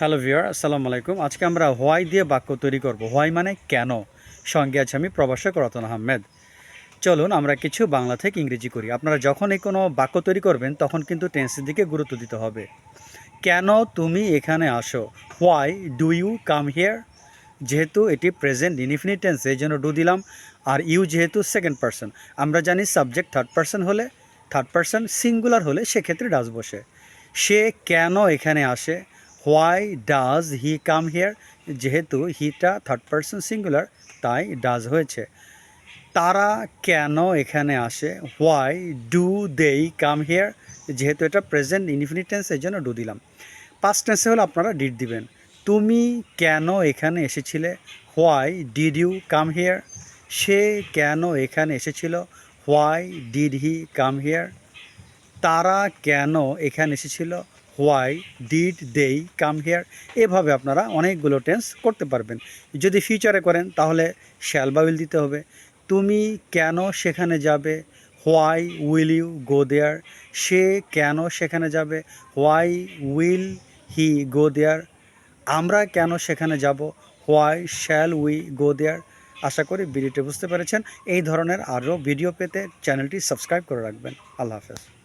Hello viewer আসসালামু আলাইকুম। আজকে আমরা হোয়াই দিয়ে বাক্য তৈরি করব। হোয়াই মানে কেন? সঙ্গে আছে আমি প্রবাসক রতন আহমেদ। চলুন আমরা কিছু বাংলা থেকে ইংরেজি করি। আপনারা যখনই কোনো বাক্য তৈরি করবেন, তখন কিন্তু টেন্সের দিকে গুরুত্ব দিতে হবে। কেন তুমি এখানে আসো? Why do you come here? যেহেতু এটি প্রেজেন্ট ইনফিনিট টেন্স, এই জন্য ডু দিলাম। আর ইউ যেহেতু সেকেন্ড পার্সন, আমরা জানি সাবজেক্ট থার্ড পার্সন হলে, থার্ড পার্সন সিঙ্গুলার হলে সেক্ষেত্রে ডাস বসে। সে কেন এখানে আসে? Why does he come here যেহেতু হিটা থার্ড পার্সন সিঙ্গুলার তাই ডাজ হয়েছে। তারা কেন এখানে আসে? হোয়াই ডু দেই কাম হিয়ার যেহেতু এটা প্রেজেন্ট ইনফিনিট টেন্স এই জন্য ডু দিলাম। পাস্ট টেন্সে হলে আপনারা ডিড দিবেন। তুমি কেন এখানে এসেছিলে? Why did you come here সে কেন এখানে এসেছিল? Why did he come here তারা কেন এখানে এসেছিল? হোয়াই ডিড দেই কাম হেয়ার, এভাবে আপনারা অনেকগুলো টেন্স করতে পারবেন। যদি ফিউচারে করেন, তাহলে শ্যাল বা উইল দিতে হবে। তুমি কেন সেখানে যাবে? Why will you go there? সে কেন সেখানে যাবে? Why will he go there? আমরা কেন সেখানে যাব? Why shall we go there? আশা করি ভিডিওটি বুঝতে পেরেছেন। এই ধরনের আরও ভিডিও পেতে চ্যানেলটি সাবস্ক্রাইব করে রাখবেন। আল্লাহ হাফেজ।